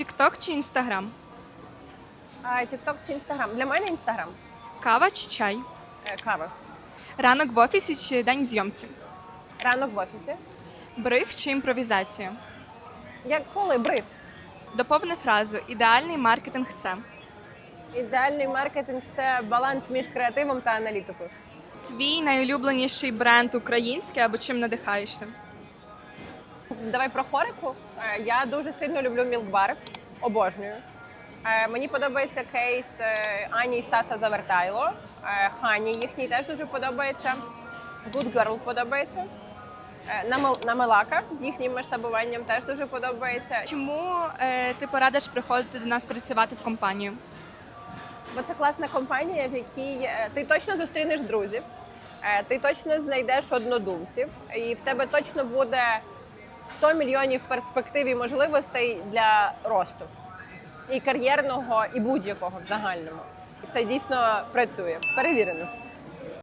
Тікток чи інстаграм? TikTok чи Instagram? Для мене Instagram. Кава чи чай? Е, Кава. Ранок в офісі чи день в зйомці? Ранок в офісі. Бриф чи імпровізація? Як коли бриф? Доповни фразу Ідеальний маркетинг це. Ідеальний маркетинг це баланс між креативом та аналітикою. Твій найулюбленіший бренд український або чим надихаєшся? Давай про хорику. Е, Я дуже сильно люблю мілкбар, обожнюю. Е, Мені подобається кейс е, Ані і Стаса Завертайло. Хані їхній теж дуже подобається. Good Girl подобається. Намел- Намелака з їхнім масштабуванням теж дуже подобається. Чому ти порадиш приходити до нас працювати в компанію? Бо це класна компанія, в якій ти точно зустрінеш друзів, ти точно знайдеш однодумців, і в тебе точно буде 100 мільйонів перспектив і можливостей для росту і кар'єрного, і будь-якого в загальному. Це дійсно працює. Перевірено.